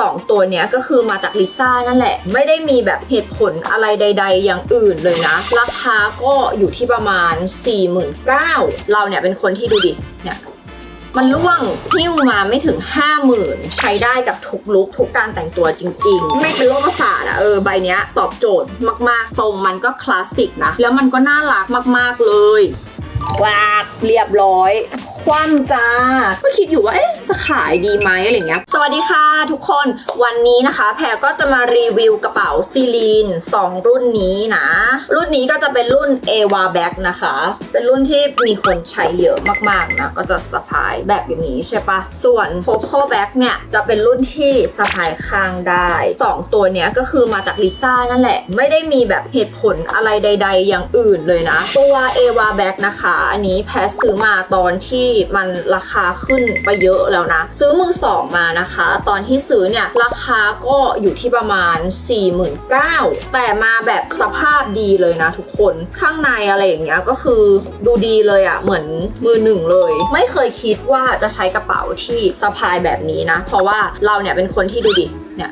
สองตัวเนี้ยก็คือมาจากลิซ่านั่นแหละ ไม่ได้มีแบบเหตุผลอะไรใด ๆ อย่างอื่นเลยนะ ราคาก็อยู่ที่ประมาณ 49,000เราเนี่ยเป็นคนที่ดูดิเนี่ยมันร่วงหิ้วมาไม่ถึง 50,000 ใช้ได้กับทุกลุคทุกการแต่งตัวจริง ๆ ไม่เป็นโรคประสาทอะเออใบเนี้ยตอบโจทย์มากๆทรงมันก็คลาสสิกนะ แล้วมันก็น่ารักมากๆเลยวาเรียบร้อย คว่ำจ้า ก็คิดอยู่ว่าเอ๊ะจะขายดีไหมอะไรเงี้ย สวัสดีค่ะทุกคนวันนี้นะคะ แพรก็จะมารีวิวกระเป๋าซีลีน 2 รุ่นนี้นะ รุ่นนี้ก็จะเป็นรุ่น a v a Back นะคะ เป็นรุ่นที่มีคนใช้เยอะมากๆนะ ก็จะสะพายแบบอย่างนี้ใช่ปะส่วน Foco Back เนี่ย จะเป็นรุ่นที่สะพายข้างได้ 2 ตัวเนี้ยก็คือมาจากลิซ่านั่นแหละ ไม่ได้มีแบบเหตุผลอะไรใด ๆ อย่างอื่นเลยนะ ตัว a v a Back นะคะ อันนี้แพรซื้อมาตอนที่มันราคาขึ้นไปเยอะแล้วนะ ซื้อมือสองมานะคะ ตอนที่ซื้อเนี่ยราคาก็อยู่ที่ประมาณ 49,000แต่มาแบบสภาพดีเลยนะทุกคนข้างในอะไรอย่างเงี้ยก็คือดูดีเลยอะ่ะเหมือนมือหนึ่งเลย ไม่เคยคิดว่าจะใช้กระเป๋าที่สะพายแบบนี้นะ เพราะว่าเราเนี่ยเป็นคนที่ดูดิเนี่ย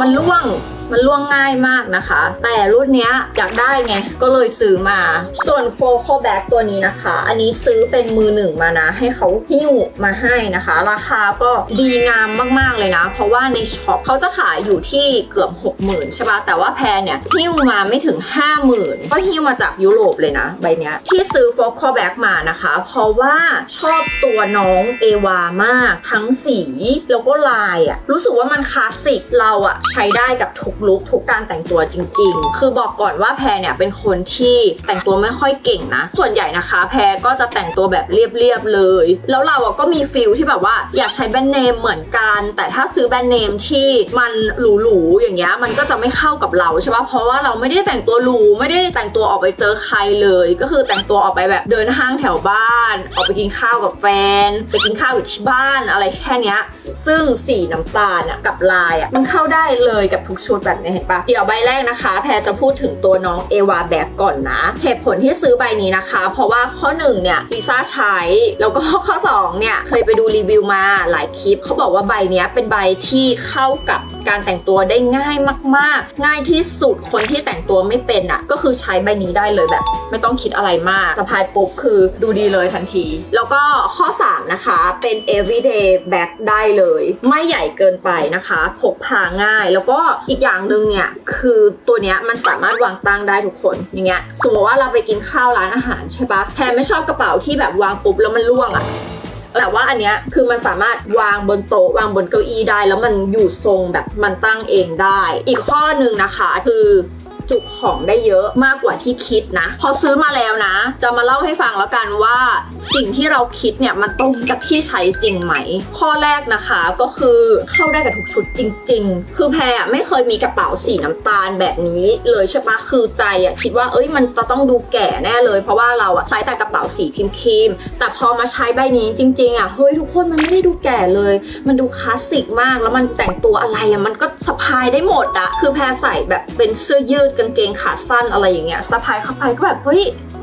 มันล่วงมันล่วงง่ายมากนะคะ แต่รุ่นเนี้ยอยากได้ไง ก็เลยซื้อมา ส่วน Focal Bag ตัวนี้นะคะ อันนี้ซื้อเป็นมือหนึ่งมานะ ให้เขาหิ้วมาให้นะคะ ราคาก็ดีงามมากๆเลยนะ เพราะว่าในช็อปเขาจะขายอยู่ที่เกือบ 60,000ใช่ปะแต่ว่าแพรเนี่ยหิ้วมาไม่ถึง 50,000 ก็หิ้วมาจากยุโรปเลยนะ ใบเนี้ยที่ซื้อ Focal Bag มานะคะ เพราะว่าชอบตัวน้องเอวามากทั้งสีแล้วก็ลายอะรู้สึกว่ามันคลาสสิกเราอะใช้ได้กับทุกลุคทุกการแต่งตัวจริง ๆ คือบอกก่อนว่าแพรเนี่ยเป็นคนที่แต่งตัวไม่ค่อยเก่งนะ ส่วนใหญ่นะคะ แพรก็จะแต่งตัวแบบเรียบๆเลย แล้วเราอะก็มีฟิลที่แบบว่าอยากใช้แบรนด์เนมเหมือนกัน แต่ถ้าซื้อแบรนด์เนมที่มันหรูๆอย่างเงี้ยมันก็จะไม่เข้ากับเราใช่ปะเพราะว่าเราไม่ได้แต่งตัวหรูไม่ได้แต่งตัวออกไปเจอใครเลย ก็คือแต่งตัวออกไปแบบเดินห้างแถวบ้าน ออกไปกินข้าวกับแฟน ไปกินข้าวอยู่ที่บ้านอะไรแค่เนี้ยซึ่งสีน้ำตาลอะกับลายอะมันเข้าได้เลยกับทุกชุดแบบนี้เห็นปะเดี๋ยวใบแรกนะคะ แพรจะพูดถึงตัวน้องเอวาแบกก่อนนะเหตุผลที่ซื้อใบนี้นะคะ เพราะว่าข้อหนึ่งเนี่ยลิซ่าใช้ แล้วก็ข้อสองเนี่ยเคยไปดูรีวิวมาหลายคลิปเขาบอกว่าใบนี้เป็นใบที่เข้ากับการแต่งตัวได้ง่ายมาก ๆ ง่ายที่สุดคนที่แต่งตัวไม่เป็นอะก็คือใช้ใบนี้ได้เลยแบบ ไม่ต้องคิดอะไรมากสะพายปุ๊บคือดูดีเลยทันที แล้วก็ข้อ 3 นะคะเป็น everyday bag ได้เลย ไม่ใหญ่เกินไปนะคะพกพาง่าย แล้วก็อีกอย่างหนึ่งเนี่ยคือตัวเนี้ยมันสามารถวางตั้งได้ทุกคนอย่างเงี้ยสมมติว่าเราไปกินข้าวร้านอาหารใช่ปะแพรไม่ชอบกระเป๋าที่แบบวางปุ๊บแล้วมันร่วงอะแต่ว่าอันเนี้ยคือมันสามารถวางบนโต๊ะวางบนเก้าอี้ได้ แล้วมันอยู่ทรงแบบมันตั้งเองได้ อีกข้อหนึ่งนะคะ คือ จุของได้เยอะมากกว่าที่คิดนะ พอซื้อมาแล้วนะ จะมาเล่าให้ฟังแล้วกันว่า สิ่งที่เราคิดเนี่ยมันตรงกับที่ใช้จริงไหม ข้อแรกนะคะก็คือเข้าได้กับทุกชุดจริง ๆ คือแพรอะไม่เคยมีกระเป๋าสีน้ำตาลแบบนี้เลยใช่ปะคือใจอะคิดว่าเอ้ยมันจะต้องดูแก่แน่เลย เพราะว่าเราอะใช้แต่กระเป๋าสีครีมๆแต่พอมาใช้ใบนี้จริง ๆอะเฮ้ยทุกคนมันไม่ได้ดูแก่เลย มันดูคลาสสิกมากแล้วมันแต่งตัวอะไรอะมันก็สะพายได้หมดอะคือแพรใส่แบบเป็นเสื้อยืดกางเกงขาสั้นอะไรอย่างเงี้ยสะพายเข้าไปก็แบบเฮ้ย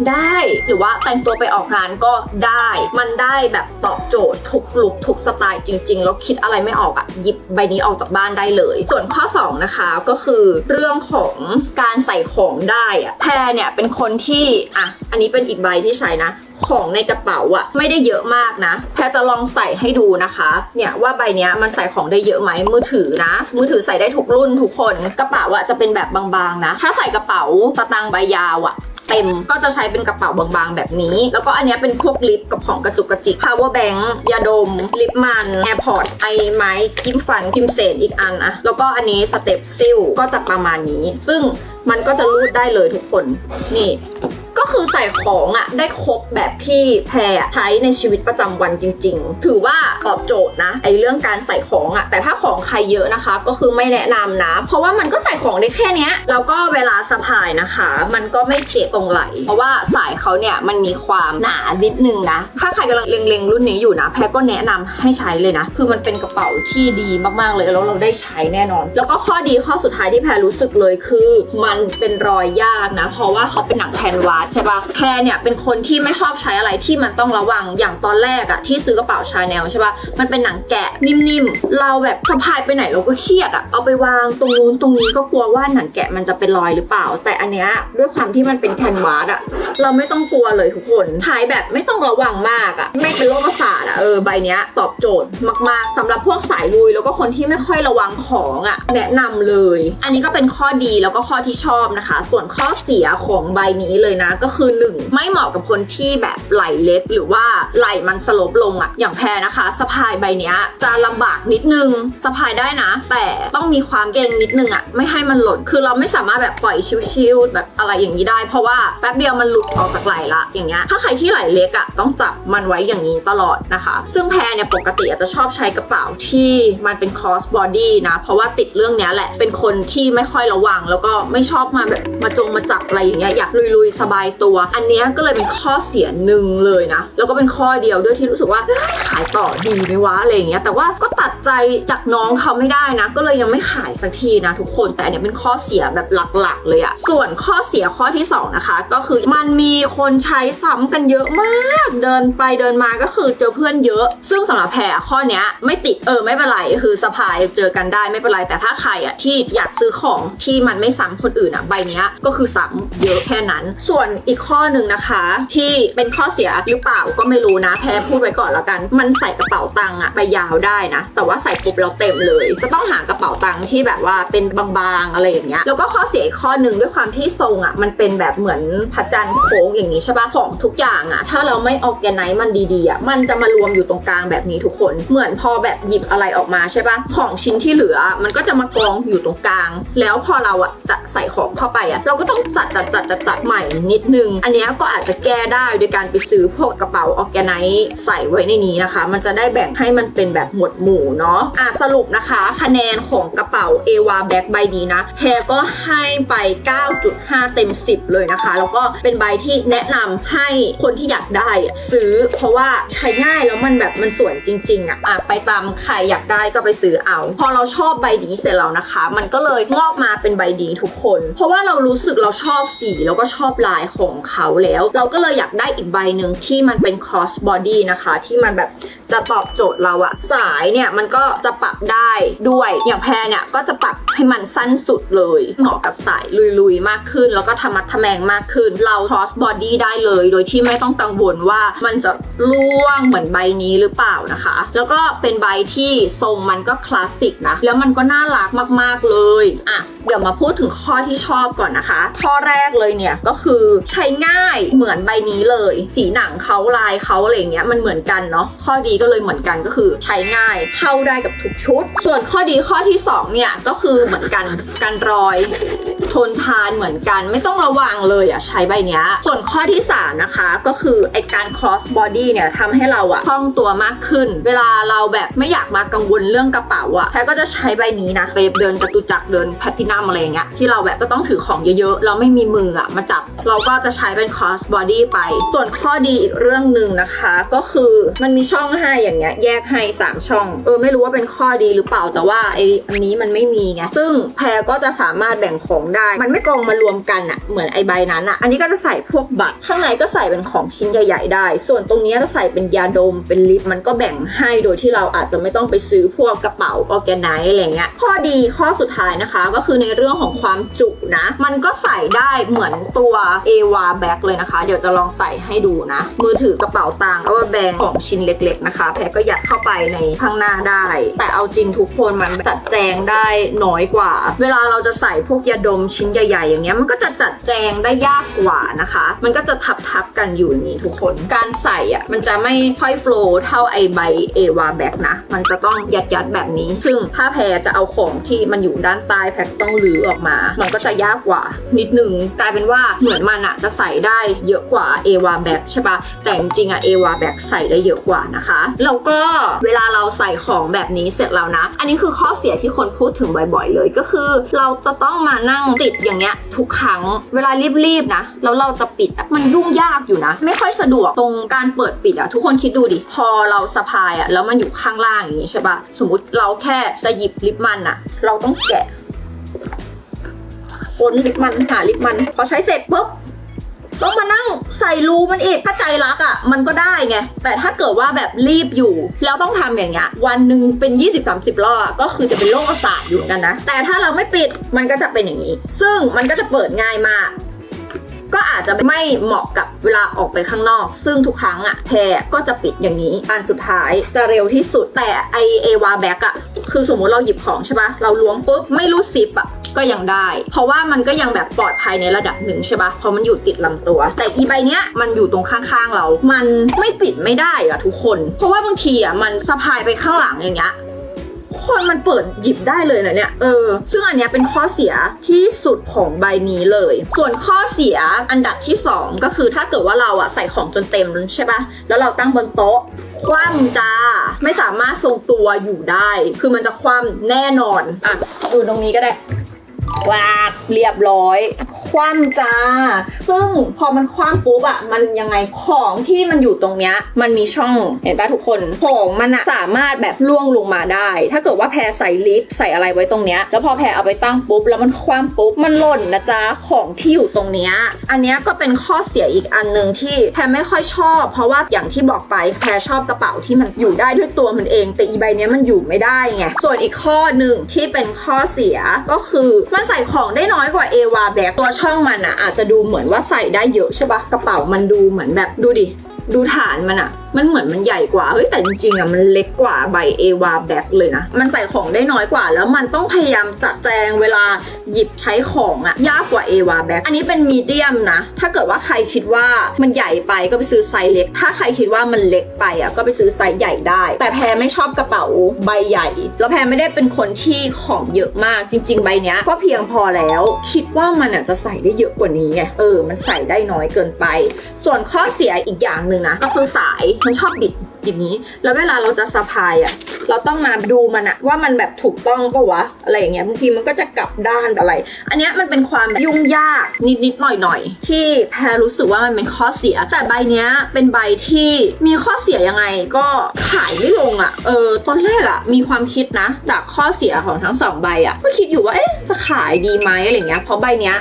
ได้หรือว่าแต่งตัวไปออกงานก็ได้ มันได้แบบตอบโจทย์ทุกลุคทุกสไตล์จริง ๆ แล้วคิดอะไรไม่ออกอะ่ะหยิบใบนี้ออกจากบ้านได้เลย ส่วนข้อ 2 นะคะก็คือเรื่องของการใส่ของได้อะแพรเนี่ยเป็นคนที่อะอันนี้เป็นอีกใบที่ใช้นะ ของในกระเป๋าอะไม่ได้เยอะมากนะ แพรจะลองใส่ให้ดูนะคะเนี่ยว่าใบเนี้ยมันใส่ของได้เยอะไหมมือถือนะ มือถือใส่ได้ทุกรุ่นทุกคนกระเป๋าอะจะเป็นแบบบางๆนะ ถ้าใส่กระเป๋าสตางค์ใบยาวอะ เต็ม ก็จะใช้เป็นกระเป๋าบางๆ แบบนี้ แล้วก็อันนี้เป็นพวกลิปกับของกระจุกกระจิก power bank ยาดม ลิปมัน airport ไอไม้กิมฟันกิมเศษอีกอันอะแล้วก็อันนี้สเต็ปซิลก็จะประมาณนี้ ซึ่งมันก็จะรูดได้เลยทุกคน นี่ ก็คือใส่ของอะได้ครบแบบที่แพรใช้ในชีวิตประจำวันจริง ๆ ถือว่าตอบโจทย์นะไอเรื่องการใส่ของอะแต่ถ้าของใครเยอะนะคะ ก็คือไม่แนะนำนะ เพราะว่ามันก็ใส่ของได้แค่เนี้ยแล้วก็เวลาสะพายนะคะ มันก็ไม่เจ็บตรงไหล เพราะว่าสายเขาเนี่ยมันมีความหนานิดนึงนะถ้าใครกำลังเล็งๆรุ่นนี้อยู่นะ แพรก็แนะนำให้ใช้เลยนะ คือมันเป็นกระเป๋าที่ดีมากๆเลยแล้วเราได้ใช้แน่นอน แล้วก็ข้อดีข้อสุดท้ายที่แพรรู้สึกเลยคือ มันเป็นรอยยากนะ เพราะว่าเขาเป็นหนังแทนวาร์ดใช่ปะแพรเนี่ยเป็นคนที่ไม่ชอบใช้อะไรที่มันต้องระวังอย่างตอนแรกอะที่ซื้อกระเป๋าชาแนลใช่ปะมันเป็นหนังแกะนิ่มๆ เราแบบสะพายไปไหนเราก็เครียดอะเอาไปวางตรงนู้นตรงนี้ก็กลัวว่าหนังแกะมันจะเป็นรอยหรือเปล่า แต่อันเนี้ยด้วยความที่มันเป็นแคนวาสอะเราไม่ต้องกลัวเลยทุกคนถ่ายแบบไม่ต้องระวังมากอะไม่เป็นโรคประสาทอะเออใบเนี้ยตอบโจทย์มากๆสำหรับพวกสายลุยแล้วก็คนที่ไม่ค่อยระวังของอะแนะนำเลย อันนี้ก็เป็นข้อดีแล้วก็ข้อที่ชอบนะคะ ส่วนข้อเสียของใบนี้เลยนะก็คือหนึ่งไม่เหมาะกับคนที่แบบไหลเล็กหรือว่าไหลมันสลบลงอะอย่างแพรนะคะสะพายใบเนี้ยจะลำบากนิดนึงสะพายได้นะ แต่ต้องมีความเก่งนิดนึงอะไม่ให้มันหล่นคือเราไม่สามารถแบบปล่อยชิวๆแบบอะไรอย่างนี้ได้ เพราะว่าแป๊บเดียวมันหลุดออกจากไหลละอย่างเงี้ยถ้าใครที่ไหลเล็กอะต้องจับมันไว้อย่างนี้ตลอดนะคะ ซึ่งแพรเนี่ยปกติอาจจะชอบใช้กระเป๋าที่มันเป็น cross body นะ เพราะว่าติดเรื่องเนี้ยแหละเป็นคนที่ไม่ค่อยระวัง แล้วก็ไม่ชอบมาแบบมาจงมาจับอะไรอย่างเงี้ยอยากลุยๆสบายตัว อันนี้ก็เลยเป็นข้อเสียหนึ่งเลยนะ แล้วก็เป็นข้อเดียวด้วยที่รู้สึกว่าายต่อดีไหมวะอะไรอย่างเงี้ยแต่ว่าก็ตัดใจจากน้องเขาไม่ได้นะ ก็เลยยังไม่ขายสักทีนะทุกคนแต่อันเนี้ยเป็นข้อเสียแบบหลักๆ เลยอะส่วนข้อเสียข้อที่สองนะคะ ก็คือมันมีคนใช้ซ้ำกันเยอะมาก เดินไปเดินมาก็คือเจอเพื่อนเยอะ ซึ่งสำหรับแพรข้อเนี้ยไม่ติดเออไม่เป็นไรคือสะพายเจอกันได้ไม่เป็นไรแต่ถ้าใครอะที่อยากซื้อของที่มันไม่ซ้ำคนอื่นอะใบเนี้ยก็คือซ้ำเยอะแค่นั้น ส่วนอีกข้อหนึ่งนะคะ ที่เป็นข้อเสียหรือเปล่าก็ไม่รู้นะแพรพูดไว้ก่อนแล้วกัน มันใส่กระเป๋าตังค์อะไปยาวได้นะ แต่ว่าใส่ปุ๊บแล้วเต็มเลย จะต้องหากระเป๋าตังค์ที่แบบว่าเป็นบางๆอะไรอย่างเงี้ยแล้วก็ข้อเสียอีกข้อหนึ่งด้วยความที่ทรงอะมันเป็นแบบเหมือนพระจันทร์โค้งอย่างนี้ใช่ปะของทุกอย่างอะถ้าเราไม่ออกแกนไนซ์มันดีๆอะมันจะมารวมอยู่ตรงกลางแบบนี้ทุกคนเหมือนพอแบบหยิบอะไรออกมาใช่ปะของชิ้นที่เหลือ มันก็จะมากองอยู่ตรงกลาง แล้วพอเราอะจะใส่ของเข้าไปอะเราก็ต้องจัดจัดจัดจัดจัดใหม่นิดนึง อันเนี้ยก็อาจจะแก้ได้โดยการไปซื้อพวกกระเป๋าออกแกไนซ์ใส่ไว้ในนี้นะคะมันจะได้แบ่งให้มันเป็นแบบหมวดหมู่เนาะอะสรุปนะคะ คะแนนของกระเป๋าเอวาแบ็คใบนี้นะแพรก็ให้ไป 9.5 เต็ม 10 เลยนะคะ แล้วก็เป็นใบที่แนะนำให้คนที่อยากได้ซื้อ เพราะว่าใช้ง่ายแล้วมันแบบมันสวยจริง ๆ อะอะไปตามใครอยากได้ก็ไปซื้อเอา พอเราชอบใบนี้เสร็จแล้วนะคะ มันก็เลยงอกมาเป็นใบนี้ทุกคน เพราะว่าเรารู้สึกเราชอบสีแล้วก็ชอบลายของเขาแล้ว เราก็เลยอยากได้อีกใบหนึ่งที่มันเป็น cross body นะคะ ที่มันแบบจะตอบโจทย์เราอะสายเนี่ยมันก็จะปรับได้ด้วย อย่างแพรเนี่ยก็จะปรับให้มันสั้นสุดเลย เหมาะกับสายลุยๆ มากขึ้น แล้วก็ทำมัดทแมงมากขึ้น เรา cross body ได้เลย โดยที่ไม่ต้องกังวลว่ามันจะล่วงเหมือนใบนี้หรือเปล่านะคะ แล้วก็เป็นใบที่ทรงมันก็คลาสสิกนะ แล้วมันก็น่ารักมากๆเลยอะเดี๋ยวมาพูดถึงข้อที่ชอบก่อนนะคะ ข้อแรกเลยเนี่ยก็คือใช้ง่ายเหมือนใบนี้เลย สีหนังเขาลายเขาอะไรเงี้ยมันเหมือนกันเนาะขข้อดีก็เลยเหมือนกันก็คือใช้ง่ายเข้าได้กับทุกชุด ส่วนข้อดีข้อที่สองเนี่ยก็คือเหมือนกันกันรอย ทนทานเหมือนกัน ไม่ต้องระวังเลยอะใช้ใบเนี้ยส่วนข้อที่ 3 นะคะ ก็คือไอการ cross body เนี่ยทำให้เราอะคล่องตัวมากขึ้น เวลาเราแบบไม่อยากมากังวลเรื่องกระเป๋าอะแพรก็จะใช้ใบนี้นะไปเดินจตุจักรเดินแพลตินัมอะไรเงี้ยที่เราแบบจะต้องถือของเยอะๆ เราไม่มีมืออะมาจับ เราก็จะใช้เป็น cross body ไป ส่วนข้อดีอีกเรื่องหนึ่งนะคะ ก็คือมันมีช่องให้อย่างเงี้ยแยกให้สามช่อง เออไม่รู้ว่าเป็นข้อดีหรือเปล่าแต่ว่าไออันนี้มันไม่มีไงซึ่งแพรก็จะสามารถแบ่งของได้มันไม่กองมารวมกันอะเหมือนไอใบนั้นอะอันนี้ก็จะใส่พวกบัตรข้างในก็ใส่เป็นของชิ้นใหญ่ๆได้ ส่วนตรงนี้จะใส่เป็นยาดมเป็นลิปมันก็แบ่งให้โดยที่เราอาจจะไม่ต้องไปซื้อพวกกระเป๋าออแกไนอะไรเงี้ยข้อดีข้อสุดท้ายนะคะ ก็คือในเรื่องของความจุนะ มันก็ใส่ได้เหมือนตัวเอวาแบ็คเลยนะคะ เดี๋ยวจะลองใส่ให้ดูนะ มือถือกระเป๋าตังค์เอาว่าแบงของชิ้นเล็ก ๆนะคะ แพรก็ยัดเข้าไปในข้างหน้าได้ แต่เอาจริงทุกคนมันจัดแจงได้น้อยกว่า เวลาเราจะใส่พวกยาดมชิ้นใหญ่ๆ อย่างเงี้ยมันก็จะจัดแจงได้ยากกว่านะคะ มันก็จะทับทับกันอยู่นี้ทุกคน การใส่อะมันจะไม่ค่อยโฟล์เท่าไอใบเอวาแบกนะ มันจะต้องยัดยัดแบบนี้ ซึ่งถ้าแพรจะเอาของที่มันอยู่ด้านใต้แพรต้องรื้อออกมา มันก็จะยากกว่า นิดนึงกลายเป็นว่าเหมือนมันอะจะใส่ได้เยอะกว่าเอวาแบกใช่ปะแต่จริงๆอะเอวาแบกใส่ได้เยอะกว่านะคะแล้วก็เวลาเราใส่ของแบบนี้เสร็จแล้วนะ อันนี้คือข้อเสียที่คนพูดถึงบ่อย ๆ เลยก็คือ เราจะต้องมานั่งติดอย่างเงี้ยทุกครั้งเวลารีบๆนะแล้วเราจะปิดอะมันยุ่งยากอยู่นะ ไม่ค่อยสะดวกตรงการเปิดปิดอะทุกคนคิดดูดิ พอเราสะพายอะแล้วมันอยู่ข้างล่างอย่างงี้ใช่ปะสมมติเราแค่จะหยิบลิปมันอะเราต้องแกะค้นลิปมันหาลิปมัน พอใช้เสร็จปุ๊บ ต้องมานั่งใส่รูมันอีกถ้าใจรักอะ่ะ มันก็ได้ไง แต่ถ้าเกิดว่าแบบรีบอยู่ แล้วต้องทำอย่างเงี้ยวันหนึ่งเป็น 20-30 รอบอะก็คือจะเป็นโรคประสาทอยู่เหมือนกันนะ แต่ถ้าเราไม่ปิดมันก็จะเป็นอย่างนี้ ซึ่งมันก็จะเปิดง่ายมาก ก็อาจจะไม่เหมาะกับเวลาออกไปข้างนอก ซึ่งทุกครั้งอะแพรก็จะปิดอย่างนี้อันสุดท้ายจะเร็วที่สุดแต่ไอเอวาแบ็กอะคือสมมติเราหยิบของใช่ปะเราล้วงปุ๊บไม่รู้ซิปอะ ก็ยังได้ เพราะว่ามันก็ยังแบบปลอดภัยในระดับหนึ่งใช่ปะเพราะมันอยู่ติดลำตัว แต่อีใบเนี้ยมันอยู่ตรงข้างๆเรา มันไม่ปิดไม่ได้อะทุกคน เพราะว่าบางทีอะมันสะพายไปข้างหลังอย่างเงี้ยคนมันเปิดหยิบได้เลยนะเนี่ย เออ ซึ่งอันเนี้ยเป็นข้อเสียที่สุดของใบนี้เลย ส่วนข้อเสียอันดับที่ 2 ก็คือถ้าเกิดว่าเราอะใส่ของจนเต็มใช่ปะแล้วเราตั้งบนโต๊ะ คว่ำจ้า ไม่สามารถทรงตัวอยู่ได้ คือมันจะคว่ำแน่นอน อะ ดูตรงนี้ก็ได้ วาบเรียบร้อย คว่ำจ้า ซึ่งพอมันคว่ำปุ๊บอะมันยังไงของที่มันอยู่ตรงเนี้ยมันมีช่องเห็นปะทุกคนของมันอะสามารถแบบล่วงลงมาได้ ถ้าเกิดว่าแพรใส่ลิฟต์ใส่อะไรไว้ตรงเนี้ยแล้วพอแพรเอาไปตั้งปุ๊บแล้วมันคว่ำปุ๊บมันหล่นนะจ๊ะของที่อยู่ตรงเนี้ยอันเนี้ยก็เป็นข้อเสียอีกอันหนึ่งที่แพรไม่ค่อยชอบ เพราะว่าอย่างที่บอกไปแพรชอบกระเป๋าที่มันอยู่ได้ด้วยตัวมันเอง แต่อีใบเนี้ยมันอยู่ไม่ได้ไงส่วนอีกข้อหนึ่งที่เป็นข้อเสียก็คือมันใส่ของได้น้อยกว่าเอวาแบกตัวช่องมันอะอาจจะดูเหมือนว่าใส่ได้เยอะใช่ปะกระเป๋ามันดูเหมือนแบบดูดิ ดูฐานมันอะมันเหมือนมันใหญ่กว่า เฮ้ยแต่จริงๆอะมันเล็กกว่าใบเอวาแบ็กเลยนะ มันใส่ของได้น้อยกว่า แล้วมันต้องพยายามจัดแจงเวลาหยิบใช้ของอะยากกว่าเอวาแบ็กอันนี้เป็นมีเดียมนะ ถ้าเกิดว่าใครคิดว่ามันใหญ่ไปก็ไปซื้อไซส์เล็ก ถ้าใครคิดว่ามันเล็กไปอะก็ไปซื้อไซส์ใหญ่ได้ แต่แพรไม่ชอบกระเป๋าใบใหญ่ แล้วแพรไม่ได้เป็นคนที่ของเยอะมาก จริง ๆ ใบเนี้ยก็เพียงพอแล้ว คิดว่ามันอะจะใส่ได้เยอะกว่านี้ไง เออ มันใส่ได้น้อยเกินไป ส่วนข้อเสียอีกอย่างหนึ่งนะก็คือสายมันชอบบิดอย่างนี้ แล้วเวลาเราจะสะพายอะเราต้องมาดูมันอะว่ามันแบบถูกต้องปะวะอะไรอย่างเงี้ยบางทีมันก็จะกลับด้านอะไร อันเนี้ยมันเป็นความแบบยุ่งยากนิดๆหน่อยๆที่แพรรู้สึกว่ามันเป็นข้อเสีย แต่ใบเนี้ยเป็นใบที่มีข้อเสียยังไงก็ขายไม่ลงอะเออตอนแรกอะมีความคิดนะ จากข้อเสียของทั้งสองใบอะก็คิดอยู่ว่าเอ๊ะจะขายดีไหมอะไรเงี้ยเพราะใบเนี้ย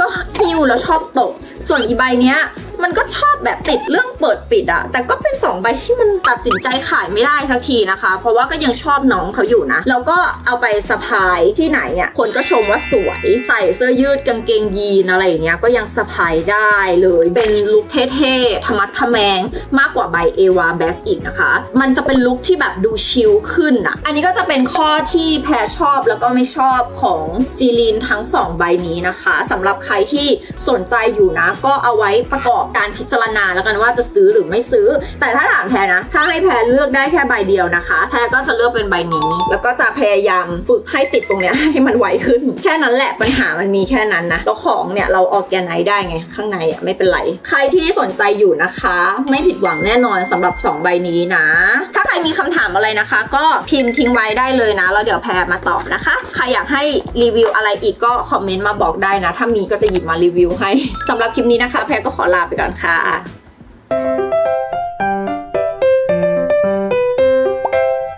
ก็หิวแล้วชอบตก ส่วนอีใบเนี้ย มันก็ชอบแบบติดเรื่องเปิดปิดอะแต่ก็เป็นสองใบที่มันตัดสินใจขายไม่ได้สักทีนะคะ เพราะว่าก็ยังชอบน้องเขาอยู่นะ แล้วก็เอาไปสะพายที่ไหนอะคนก็ชมว่าสวยใส่เสื้อยืดกางเกงยีนอะไรอย่างเงี้ยก็ยังสะพายได้เลยเป็นลุคเท่ๆธรรมัดทะแมงมากกว่าใบเอวาแบ็กอีกนะคะ มันจะเป็นลุคที่แบบดูชิลขึ้นอะอันนี้ก็จะเป็นข้อที่แพรชอบแล้วก็ไม่ชอบของซีลีนทั้งสองใบนี้นะคะสำหรับใครที่สนใจอยู่นะ ก็เอาไว้ประกอบการพิจารณาแล้วกันว่าจะซื้อหรือไม่ซื้อ แต่ถ้าถามแพรนะ ถ้าให้แพรเลือกได้แค่ใบเดียวนะคะ แพรก็จะเลือกเป็นใบนี้ แล้วก็จะพยายามฝึกให้ติดตรงเนี้ยให้มันไวขึ้น แค่นั้นแหละปัญหามันมีแค่นั้นนะแล้วของเนี่ยเราออกแกนไนได้ไง ข้างในอะไม่เป็นไร ใครที่สนใจอยู่นะคะ ไม่ผิดหวังแน่นอนสำหรับ 2 ใบนี้นะ ถ้าใครมีคำถามอะไรนะคะ ก็พิมพ์ทิ้งไว้ได้เลยนะแล้วเดี๋ยวแพรมาตอบนะคะ ใครอยากให้รีวิวอะไรอีกก็คอมเมนต์มาบอกได้นะ ถ้ามีก็จะหยิบมารีวิวให้สำหรับคลิปนี้นะคะ แพรก็ขอลาไปก่อนค่ะ